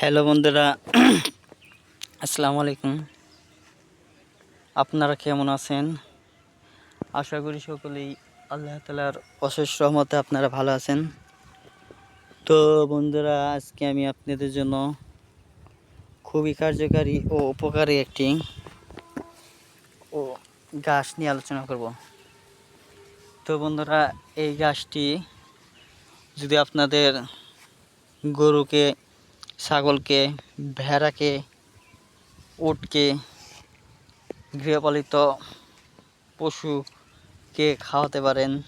Hello বন্ধুরা, আসসালামু আলাইকুম। আপনারা কেমন আছেন? আশা করি সকলেই আল্লাহ তালার অশেষ রহমতে আপনারা ভালো আছেন। তো বন্ধুরা, আজকে আমি আপনাদের জন্য খুবই কার্যকারী ও উপকারী একটি ও গাছ নিয়ে আলোচনা করব। তো বন্ধুরা, এই গাছটি যদি আপনাদের গরুকে ছাগলকে, ভেড়াকে, উটকে, গৃহপালিত পশুকে খাওয়াতে পারেন।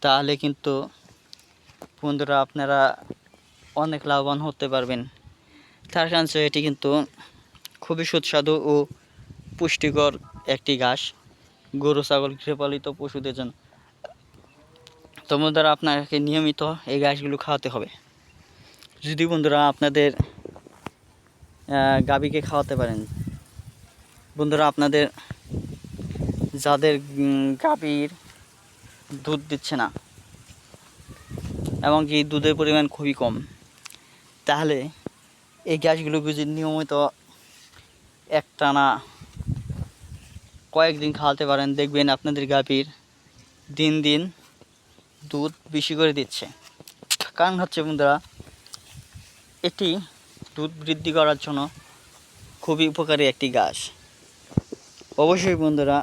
তাহলে কিন্তু বন্ধুরা আপনারা অনেক লাভবান হতে পারবেন। তার কারণ এটি কিন্তু খুবই সুস্বাদু ও পুষ্টিকর একটি ঘাস। গরু, ছাগল, গৃহপালিত পশুদের জন্য। তো বন্ধুরা, আপনাকে নিয়মিত এই ঘাসগুলো খাওয়াতে হবে। যদি বন্ধুরা আপনাদের গাভীকে খাওয়াতে পারেন, বন্ধুরা আপনাদের যাদের গাভীর দুধ দিচ্ছে না এমনকি দুধের পরিমাণ খুবই কম, তাহলে এই গ্যাসগুলোকে যদি নিয়মিত একটানা কয়েকদিন খাওয়াতে পারেন। দেখবেন আপনাদের গাভীর দিন দিন দুধ বেশি করে দিচ্ছে। কারণ হচ্ছে বন্ধুরা এটি দুধ বৃদ্ধি করার জন্য খুবই উপকারী একটি গাছ। অবশ্যই বন্ধুরা,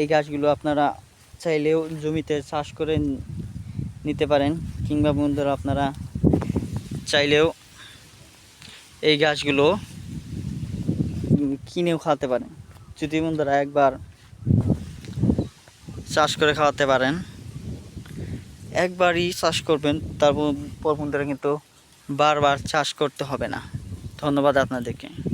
এই গাছগুলো আপনারা চাইলেও জমিতে চাষ করে নিতে পারেন, কিংবা বন্ধুরা আপনারা চাইলেও এই গাছগুলো কিনেও খাওয়াতে পারেন। যদি বন্ধুরা একবার চাষ করে খাওয়াতে পারেন, একবারই চাষ করবেন তারপর পর বন্ধুরা কিন্তু বারবার চাষ করতে হবে না। ধন্যবাদ আপনাদেরকে।